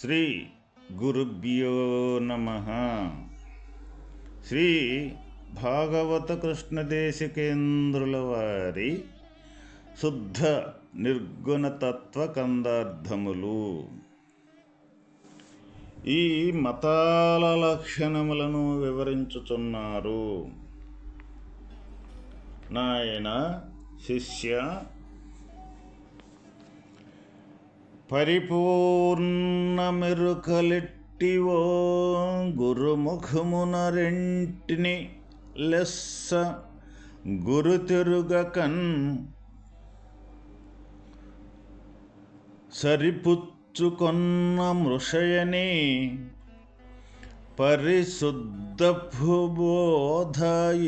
శ్రీ గురుభ్యో నమ. శ్రీ భాగవత కృష్ణదేశికేంద్రుల వారి శుద్ధ నిర్గుణతత్వ కందార్థములు. ఈ మతాల లక్షణములను వివరించుచున్నారు. నాయన శిష్య పరిపూర్ణమెరుకలెట్టివో గురుముఖమున రెంటిని లెస్స గురుతిరుగకన్ సరిపుచ్చుకొన్న మృషయని పరిశుద్ధ బోధ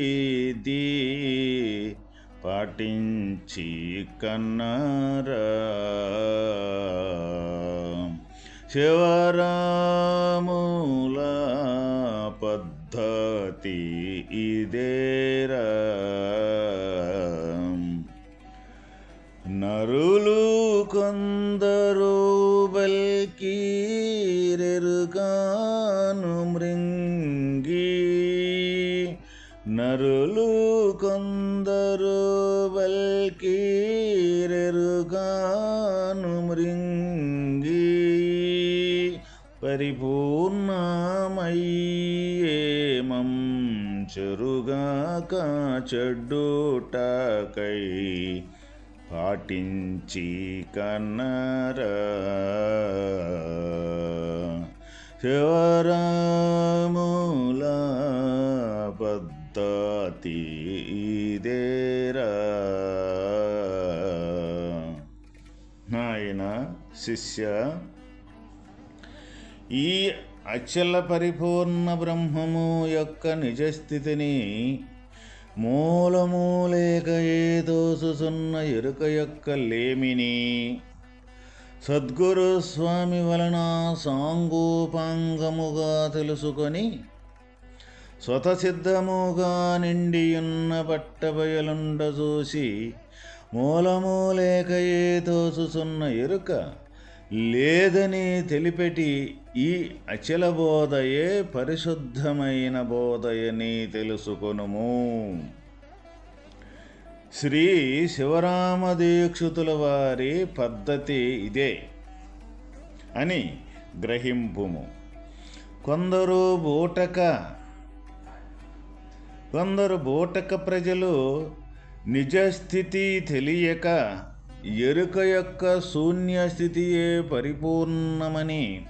ఏది పాటించి కన్నారా? శివరాముల పద్ధతి ఇదేరా? నరులు కొందరు బల్కీరెరుగాను మృంగి. నరులు కొందరు పరిపూర్ణమయ్యేమం చెరుగాక చెడ్డుటకై పాటించి కన్నర. శివరాముల పద్ధతి ఇదేరా. నాయన శిష్య ఈ అచల పరిపూర్ణ బ్రహ్మము యొక్క నిజస్థితిని మూలము లేక ఏదోసుసున్న ఎరుక యొక్క లేమిని సద్గురు స్వామి వలన సాంగోపాంగముగా తెలుసుకొని స్వతసిద్ధముగా నిండియున్న పట్టబయలుండ చూసి మూలము లేక ఏదోసుసున్న ఎరుక లేదని తెలిపెటి ఈ అచల బోధయే పరిశుద్ధమైన బోధయని తెలుసుకొనుము. శ్రీ శివరామదీక్షితుల వారి పద్ధతి ఇదే అని గ్రహింపుము. కొందరు బూటక కొందరు బూటక ప్రజలు నిజస్థితి తెలియక ఎరుక యొక్క శూన్యస్థితియే పరిపూర్ణమని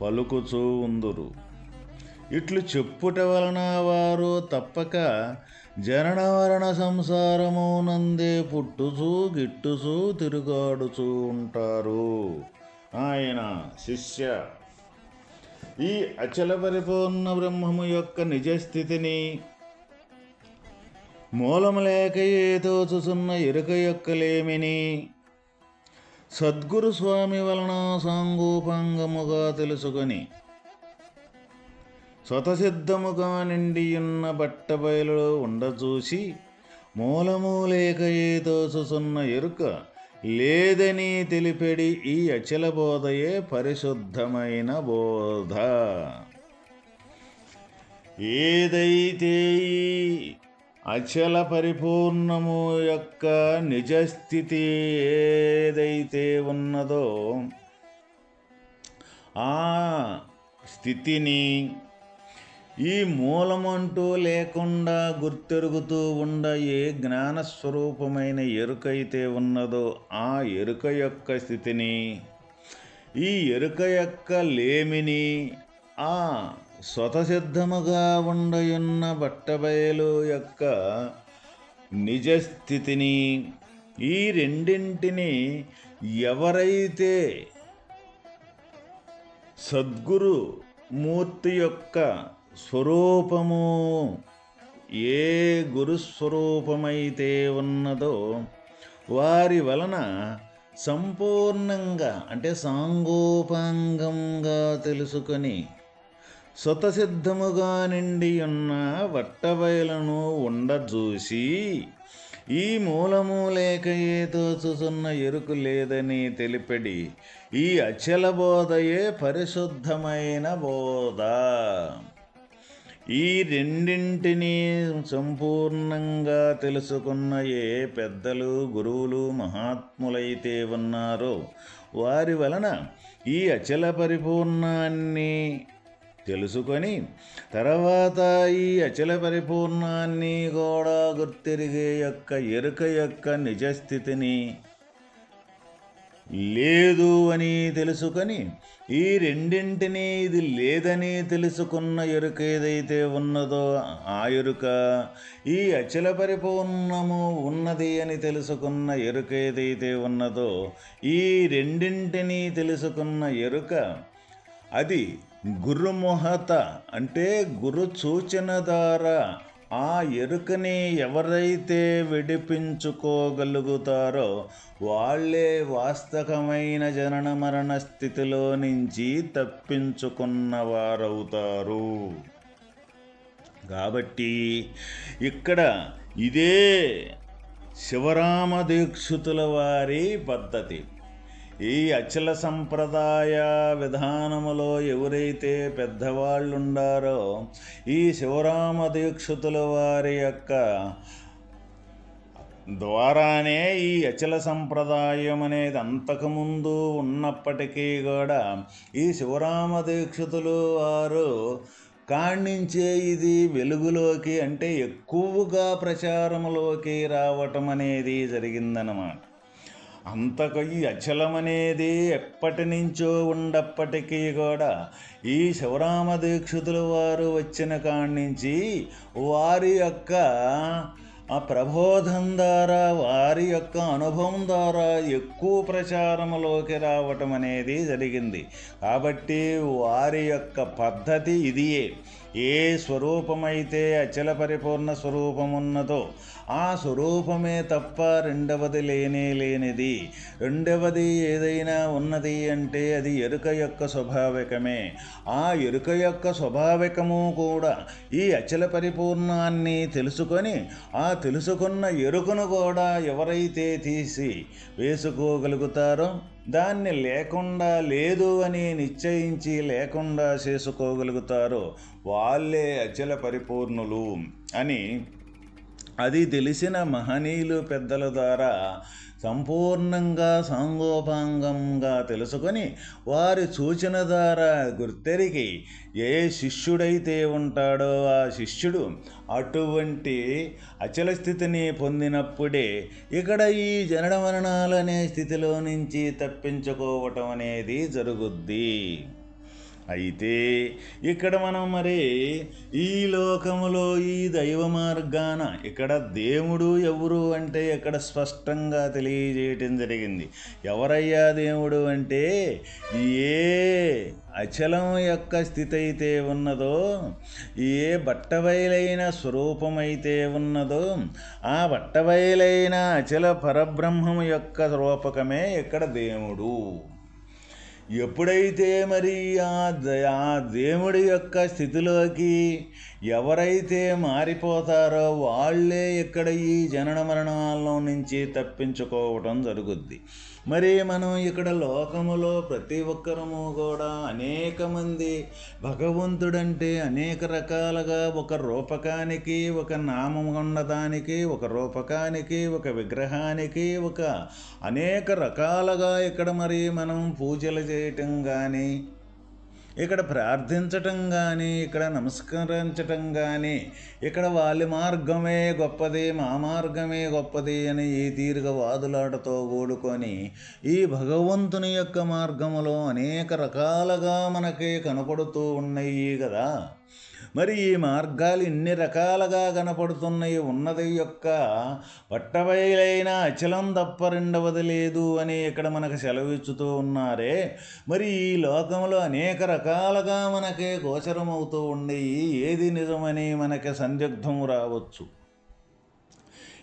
పలుకుచూ ఉందురు. ఇట్లు చెప్పుట వలన వారు తప్పక జననవరణ సంసారము నందే పుట్టుచూ గిట్టుచూ తిరుగాడుచూ ఉంటారు. ఆయన శిష్య. ఈ అచల పరిపూర్ణ బ్రహ్మము యొక్క నిజస్థితిని మూలము లేక ఏతోచుచున్న ఎరుక యొక్క లేమిని సద్గురు స్వామి వలన సాంగోపాంగముగా తెలుసుకొని స్వతసిద్ధముగా నిండియున్న బట్టబయలులో ఉండచూసి మూలము లేక ఏతోచుచున్న ఎరుక లేదని తెలిపెడి ఈ అచల బోధయే పరిశుద్ధమైన బోధ. ఏదైతే ఈ అచల పరిపూర్ణము యొక్క నిజస్థితి ఏదైతే ఉన్నదో ఆ స్థితిని ఈ మూలమంటూ లేకుండా గుర్తెరుగుతూ ఉండ ఏ జ్ఞానస్వరూపమైన ఎరుకైతే ఉన్నదో ఆ ఎరుక యొక్క స్థితిని ఈ ఎరుక యొక్క లేమిని ఆ స్వతసిద్ధముగా ఉండయున్న బట్టబయలు యొక్క నిజస్థితిని ఈ రెండింటిని ఎవరైతే సద్గురు మూర్తి యొక్క స్వరూపము ఏ గురుస్వరూపమైతే ఉన్నదో వారి వలన సంపూర్ణంగా అంటే సాంగోపాంగంగా తెలుసుకొని స్వతసిద్ధముగా నిండి ఉన్న వట్టబయలను ఉండజూసి ఈ మూలము లేక ఏ తోచుతున్న ఎరుకు లేదని తెలిపడి ఈ అచల బోధయే పరిశుద్ధమైన బోధ. ఈ రెండింటినీ సంపూర్ణంగా తెలుసుకున్న ఏ పెద్దలు గురువులు మహాత్ములైతే ఉన్నారో వారి వలన ఈ అచల పరిపూర్ణాన్ని తెలుసుకొని తర్వాత ఈ అచల పరిపూర్ణాన్ని కూడా గుర్తిరిగే యొక్క ఎరుక యొక్క నిజస్థితిని లేదు అని తెలుసుకొని ఈ రెండింటినీ ఇది లేదని తెలుసుకున్న ఎరుక ఏదైతే ఉన్నదో ఆ ఎరుక ఈ అచల పరిపూర్ణము ఉన్నది అని తెలుసుకున్న ఎరుక ఏదైతే ఉన్నదో ఈ రెండింటినీ తెలుసుకున్న ఎరుక అది గురుమొహత అంటే గురు సూచన ద్వారా ఆ ఎరుకని ఎవరైతే విడిపించుకోగలుగుతారో వాళ్ళే వాస్తవమైన జనన మరణ స్థితిలో నుంచి తప్పించుకున్నవారవుతారు. కాబట్టి ఇక్కడ ఇదే శివరామ దీక్షితుల వారి పద్ధతి. ఈ అచల సంప్రదాయ విధానములో ఎవరైతే పెద్దవాళ్ళుండారో ఈ శివరామ దీక్షితుల వారి యొక్క ద్వారానే ఈ అచల సంప్రదాయం అనేది అంతకుముందు ఉన్నప్పటికీ కూడా ఈ శివరామ దీక్షితులు వారు కాణించే ఇది వెలుగులోకి అంటే ఎక్కువగా ప్రచారంలోకి రావటం అనేది జరిగిందన్నమాట. అంతకు ఈ అచలమనేది ఎప్పటి నుంచో ఉండప్పటికీ కూడా ఈ శివరామ దీక్షితుల వారు వచ్చిన కాడి నుంచి వారి యొక్క ఆ ప్రబోధం ద్వారా వారి యొక్క అనుభవం ద్వారా ఎక్కువ ప్రచారంలోకి రావటం అనేది జరిగింది. కాబట్టి వారి యొక్క పద్ధతి ఇదియే. ఏ స్వరూపమైతే అచల పరిపూర్ణ స్వరూపమున్నదో ఆ స్వరూపమే తప్ప రెండవది లేనే లేనిది. రెండవది ఏదైనా ఉన్నది అంటే అది ఎరుక యొక్క స్వభావికమే. ఆ ఎరుక యొక్క స్వభావికము కూడా ఈ అచల పరిపూర్ణాన్ని తెలుసుకొని ఆ తెలుసుకున్న ఎరుకను కూడా ఎవరైతే తీసి వేసుకోగలుగుతారో దాన్ని లేకుండా లేదు అని నిశ్చయించి లేకుండా చేసుకోగలుగుతారో వాళ్ళే అచల పరిపూర్ణులు అని అది తెలిసిన మహనీయులు పెద్దల ద్వారా సంపూర్ణంగా సాంగోపాంగంగా తెలుసుకొని వారి సూచన ద్వారా గుర్తెరిగి ఏ శిష్యుడైతే ఉంటాడో ఆ శిష్యుడు అటువంటి అచల స్థితిని పొందినప్పుడే ఇక్కడ ఈ జనన మరణాలనే స్థితిలో నుంచి తప్పించుకోవటం అనేది జరుగుద్ది. అయితే ఇక్కడ మనం మరి ఈ లోకములో ఈ దైవ మార్గాన ఇక్కడ దేవుడు ఎవరు అంటే ఇక్కడ స్పష్టంగా తెలియజేయటం జరిగింది. ఎవరయ్యా దేవుడు అంటే? ఏ అచలం యొక్క స్థితి అయితే ఉన్నదో ఏ బట్టబయలైన స్వరూపమైతే ఉన్నదో ఆ బట్టబయలైన అచల పరబ్రహ్మము యొక్క రూపకమే ఇక్కడ దేవుడు. ఎప్పుడైతే మరి ఆ ఆ దేవుడి యొక్క స్థితిలోకి ఎవరైతే మారిపోతారో వాళ్ళే ఇక్కడ ఈ జనన మరణాల్లో నుంచి తప్పించుకోవటం జరుగుద్ది. మరి మనం ఇక్కడ లోకములో ప్రతి ఒక్కరము కూడా అనేక మంది భగవంతుడంటే అనేక రకాలుగా ఒక రూపకానికి ఒక నామం ఉన్నదానికి ఒక రూపకానికి ఒక విగ్రహానికి ఒక అనేక రకాలుగా ఇక్కడ మరి మనం పూజలు చేయటం కానీ ఇక్కడ ప్రార్థించటం కానీ ఇక్కడ నమస్కరించటం కానీ ఇక్కడ వాళ్ళ మార్గమే గొప్పది మా మార్గమే గొప్పది అని ఈ తీరుగ వాదులాటతో కూడుకొని ఈ భగవంతుని యొక్క మార్గములో అనేక రకాలుగా మనకి కనపడుతూ ఉన్నాయి కదా. మరి ఈ మార్గాలు ఇన్ని రకాలుగా కనపడుతున్నాయి. ఉన్నది యొక్క పట్టబయలైన అచలం తప్ప రెండవది లేదు అని ఇక్కడ మనకు సెలవిచ్చుతూ ఉన్నారే. మరి ఈ లోకంలో అనేక రకాలుగా మనకే గోచరమవుతూ ఉండేవి ఏది నిజమని మనకి సందిగ్ధం రావచ్చు.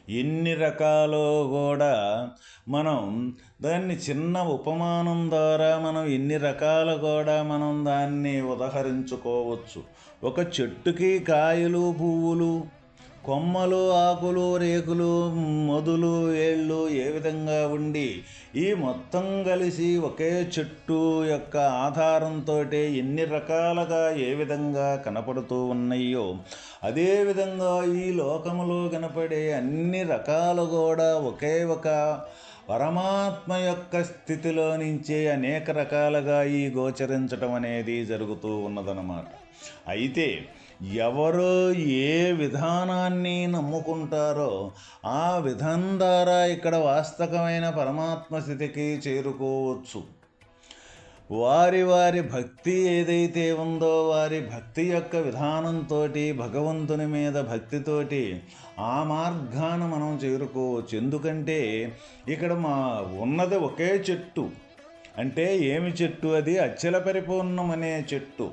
ఎన్ని రకాలో కూడా మనం దాన్ని చిన్న ఉపమానం ద్వారా మనం ఎన్ని రకాలు కూడా మనం దాన్ని ఉదహరించుకోవచ్చు. ఒక చెట్టుకి కాయలు పువ్వులు కొమ్మలు ఆకులు రేకులు మొదులు ఏళ్ళు ఏ విధంగా ఉండి ఈ మొత్తం కలిసి ఒకే చెట్టు యొక్క ఆధారంతో ఎన్ని రకాలుగా ఏ విధంగా కనపడుతూ ఉన్నాయో అదేవిధంగా ఈ లోకములో కనపడే అన్ని రకాలు కూడా ఒకే ఒక పరమాత్మ యొక్క స్థితిలో నుంచే అనేక రకాలుగా ఈ గోచరించటం అనేది జరుగుతూ ఉన్నదన్నమాట. అయితే ఎవరు ఏ విధానాన్ని నమ్ముకుంటారో ఆ విధానం ద్వారా ఇక్కడ వాస్తవమైన పరమాత్మ స్థితికి చేరుకోవచ్చు. వారి వారి భక్తి ఏదైతే ఉందో వారి భక్తి యొక్క విధానంతో భగవంతుని మీద భక్తితోటి ఆ మార్గాన మనం చేరుకోవచ్చు. ఎందుకంటే ఇక్కడ మా ఉన్నది ఒకే చెట్టు. అంటే ఏమి చెట్టు అది? అచ్చల పరిపూర్ణం అనే చెట్టు.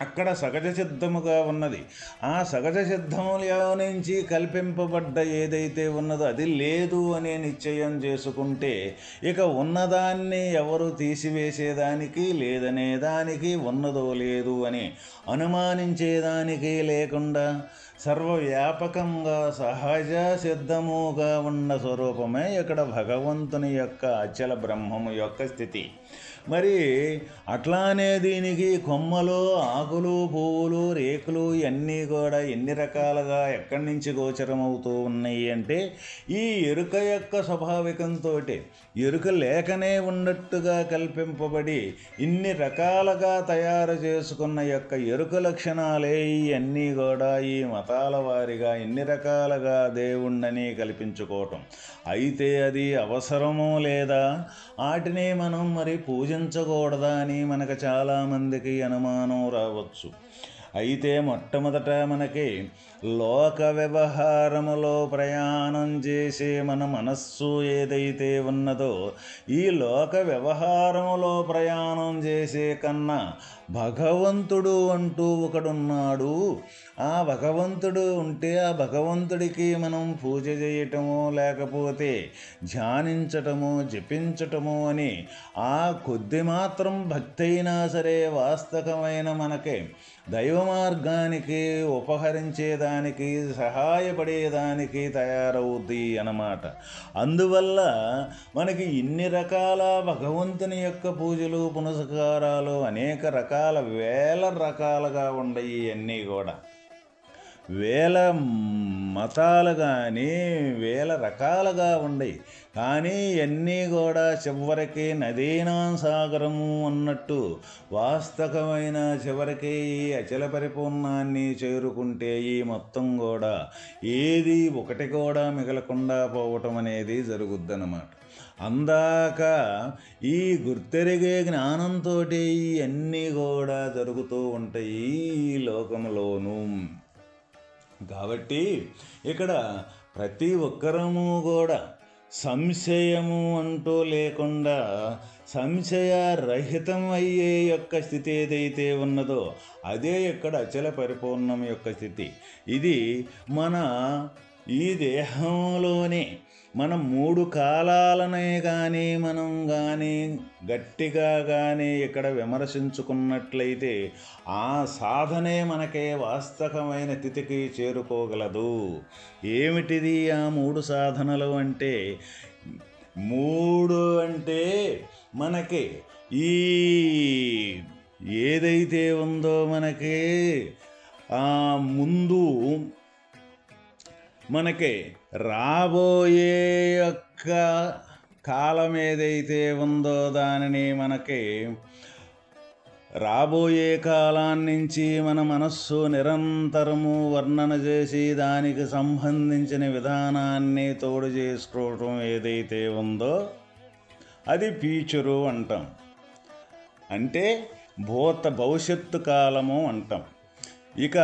అక్కడ సహజ సిద్ధముగా ఉన్నది. ఆ సహజ సిద్ధములో నుంచి కల్పింపబడ్డ ఏదైతే ఉన్నదో అది లేదు అనే నిశ్చయం చేసుకుంటే ఇక ఉన్నదాన్ని ఎవరు తీసివేసేదానికి లేదనే దానికి ఉన్నదో లేదు అని అనుమానించేదానికి లేకుండా సర్వవ్యాపకంగా సహజ సిద్ధముగా ఉన్న స్వరూపమే ఇక్కడ భగవంతుని యొక్క అచల బ్రహ్మము యొక్క స్థితి. మరి అట్లానే దీనికి కొమ్మలు ఆకులు పువ్వులు రేకులు ఇవన్నీ కూడా ఎన్ని రకాలుగా ఎక్కడి నుంచి గోచరమవుతూ ఉన్నాయి అంటే ఈ ఎరుక యొక్క స్వాభావికంతో ఎరుక లేకనే ఉన్నట్టుగా కల్పింపబడి ఇన్ని రకాలుగా తయారు చేసుకున్న యొక్క ఎరుక లక్షణాలే ఇవన్నీ కూడా ఈ మతాల వారిగా ఎన్ని రకాలుగా దేవుణ్ణని కల్పించుకోవటం. అయితే అది అవసరమో లేదా? వాటిని మనం మరి పూజ పూజించకూడదా అని మనకు చాలామందికి అనుమానం రావచ్చు. అయితే మొట్టమొదట మనకి లోక వ్యవహారములో ప్రయాణం చేసే మన మనస్సు ఏదైతే ఉన్నదో ఈ లోక వ్యవహారములో ప్రయాణం చేసే కన్నా భగవంతుడు అంటూ ఒకడున్నాడు. ఆ భగవంతుడు ఉంటే ఆ భగవంతుడికి మనం పూజ చేయటము లేకపోతే ధ్యానించటము జపించటము అని ఆ కొద్ది మాత్రం భక్తి అయినా సరే వాస్తవమైన మనకే దైవ మార్గానికి ఉపహరించేదానికి సహాయపడేదానికి తయారవుద్ది అన్నమాట. అందువల్ల మనకి ఇన్ని రకాల భగవంతుని యొక్క పూజలు పునస్కారాలు అనేక రకాల వేల రకాలుగా ఉండయి అన్నీ కూడా. వేల మతాలు కానీ వేల రకాలుగా ఉండయి. కానీ ఇవన్నీ కూడా చివరికి నదీనా సాగరము అన్నట్టు వాస్తవమైన చివరికి ఈ అచల పరిపూర్ణాన్ని చేరుకుంటే ఈ మొత్తం కూడా ఏది ఒకటి కూడా మిగలకుండా పోవటం అనేది జరుగుద్దన్నమాట. అందాక ఈ గుర్తెరిగే జ్ఞానంతో ఇవన్నీ కూడా జరుగుతూ ఉంటాయి ఈ లోకంలోనూ కాబట్టి ఇక్కడ ప్రతి ఒక్కరము కూడా సంశయము అంటూ లేకుండా సంశయ రహితం అయ్యే యొక్క స్థితి ఏదైతే ఉన్నదో అదే ఇక్కడ అచల పరిపూర్ణం యొక్క స్థితి. ఇది మన ఈ దేహంలోనే మనం మూడు కాలాలనే కానీ మనం కానీ గట్టిగా కానీ ఇక్కడ విమర్శించుకున్నట్లయితే ఆ సాధనే మనకే వాస్తవమైన స్థితికి చేరుకోగలదు. ఏమిటిది ఆ మూడు సాధనలు అంటే? మూడు అంటే మనకి ఈ ఏదైతే ఉందో మనకి ముందు మనకి రాబోయే యొక్క కాలం ఏదైతే ఉందో దానిని మనకి రాబోయే కాలాన్నించి మన మనస్సు నిరంతరము వర్ణన చేసి దానికి సంబంధించిన విధానాన్ని తోడు చేసుకోవటం ఏదైతే ఉందో అది ఫ్యూచరు అంటాం. అంటే భూత భవిష్యత్తు కాలము అంటాం. ఇక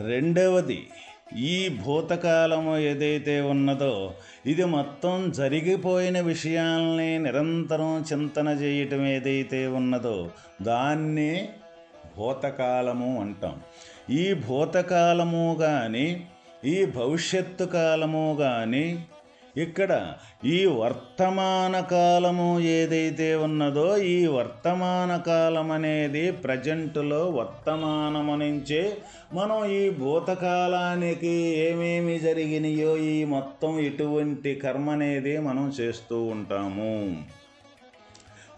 రెండవది ఈ భూతకాలము ఏదైతే ఉన్నదో ఇది మొత్తం జరిగిపోయిన విషయాల్ని నిరంతరం చింతన చేయటం ఏదైతే ఉన్నదో దాన్నే భూతకాలము అంటాం. ఈ భూతకాలము కానీ ఈ భవిష్యత్తు కాలము కానీ ఇక్కడ ఈ వర్తమాన కాలము ఏదైతే ఉన్నదో ఈ వర్తమాన కాలం అనేది ప్రజెంట్లో వర్తమానము నుంచే మనం ఈ భూతకాలానికి ఏమేమి జరిగినాయో ఈ మొత్తం ఇటువంటి కర్మ అనేది మనం చేస్తూ ఉంటాము.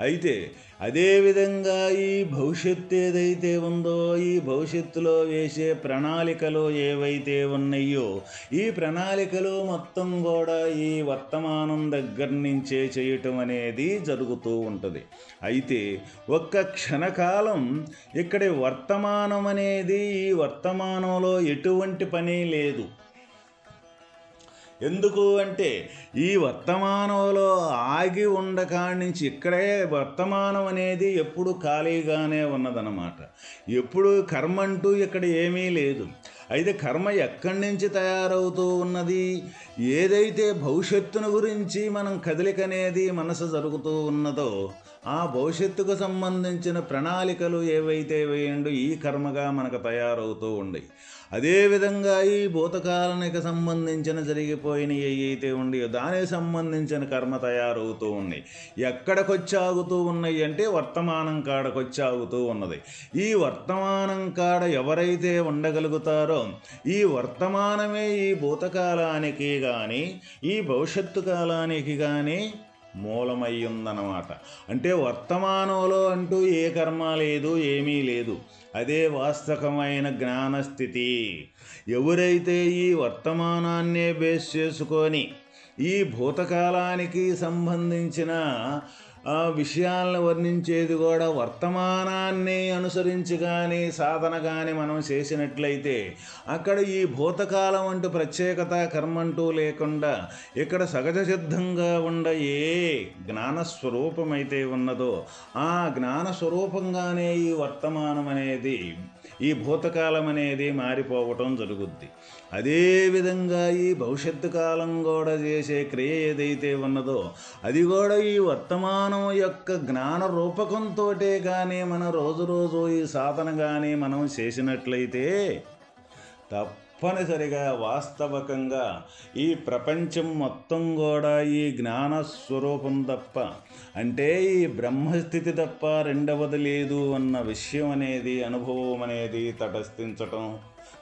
అయితే అదేవిధంగా ఈ భవిష్యత్తు ఏదైతే ఉందో ఈ భవిష్యత్తులో వేసే ప్రణాళికలు ఏవైతే ఉన్నాయో ఈ ప్రణాళికలు మొత్తం కూడా ఈ వర్తమానం దగ్గర నుంచే చేయటం అనేది జరుగుతూ ఉంటుంది. అయితే ఒక్క క్షణకాలం ఇక్కడి వర్తమానం అనేది ఈ వర్తమానంలో ఎటువంటి పని లేదు. ఎందుకు అంటే ఈ వర్తమానంలో ఆగి ఉండకాడి నుంచి ఇక్కడే వర్తమానం అనేది ఎప్పుడు ఖాళీగానే ఉన్నదన్నమాట. ఎప్పుడు కర్మ అంటూ ఇక్కడ ఏమీ లేదు. అయితే కర్మ ఎక్కడి నుంచి తయారవుతూ ఉన్నది? ఏదైతే భవిష్యత్తును గురించి మనం కదలికనేది మనసు జరుగుతూ ఉన్నదో ఆ భవిష్యత్తుకు సంబంధించిన ప్రణాళికలు ఏవైతే వేయండు ఈ కర్మగా మనకు తయారవుతూ ఉండి అదేవిధంగా ఈ భూతకాలానికి సంబంధించిన జరిగిపోయినవి ఏవైతే ఉన్నాయో దానికి సంబంధించిన కర్మ తయారవుతూ ఉన్నాయి ఎక్కడికొచ్చి ఆగుతూ ఉన్నాయి అంటే వర్తమానం కాడకొచ్చాగుతూ ఉన్నది. ఈ వర్తమానం కాడ ఎవరైతే ఉండగలుగుతారో ఈ వర్తమానమే ఈ భూతకాలానికి కానీ ఈ భవిష్యత్తు కాలానికి కానీ మూలమై ఉందన్నమాట అంటే వర్తమానంలో అంటూ ఏ కర్మ లేదు ఏమీ లేదు. అదే వాస్తవమైన జ్ఞానస్థితి. ఎవరైతే ఈ వర్తమానాన్నే బేస్ చేసుకొని ఈ భూతకాలానికి సంబంధించిన ఆ విషయాలను వర్ణించేది కూడా వర్తమానాన్ని అనుసరించి కానీ సాధన కానీ మనం చేసినట్లయితే అక్కడ ఈ భూతకాలం అంటూ ప్రత్యేకత కర్మంటూ లేకుండా ఇక్కడ సహజ సిద్ధంగా ఉండ ఏ జ్ఞానస్వరూపమైతే ఉన్నదో ఆ జ్ఞాన స్వరూపంగానే ఈ వర్తమానం అనేది ఈ భూతకాలం అనేది మారిపోవటం జరుగుద్ది. అదేవిధంగా ఈ భవిష్యత్తు కాలం కూడా చేసే క్రియ ఏదైతే ఉన్నదో అది కూడా ఈ వర్తమానం యొక్క జ్ఞాన రూపకంతో కానీ మన రోజు రోజు ఈ సాధన కానీ మనం చేసినట్లయితే తప్పనిసరిగా వాస్తవకంగా ఈ ప్రపంచం మొత్తం కూడా ఈ జ్ఞాన స్వరూపం తప్ప అంటే ఈ బ్రహ్మస్థితి తప్ప రెండవది లేదు అన్న విషయం అనేది అనుభవం అనేది తటస్థించటం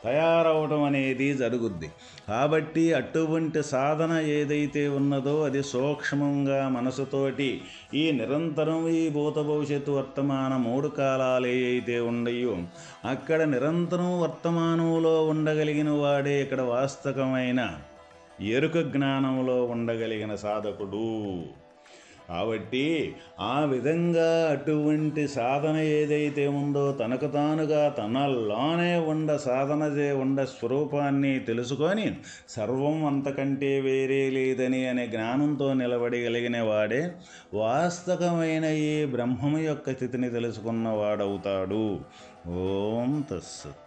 తయారవడం అనేది జరుగుద్ది. కాబట్టి అటువంటి సాధన ఏదైతే ఉన్నదో అది సూక్ష్మంగా మనసుతోటి ఈ నిరంతరం ఈ భూత భవిష్యత్తు వర్తమాన మూడు కాలాలు ఏవైతే ఉండయో అక్కడ నిరంతరం వర్తమానంలో ఉండగలిగిన వాడే ఇక్కడ వాస్తవమైన ఎరుక జ్ఞానంలో ఉండగలిగిన సాధకుడు. కాబట్టి ఆ విధంగా అటువంటి సాధన ఏదైతే ఉందో తనకు తానుగా తనలోనే ఉండ సాధన చే ఉండ స్వరూపాన్ని తెలుసుకొని సర్వం అంతకంటే వేరే లేదని అనే జ్ఞానంతో నిలబడగలిగిన వాడే వాస్తవమైన ఈ బ్రహ్మము యొక్క స్థితిని తెలుసుకున్నవాడవుతాడు. ఓం తస్సత్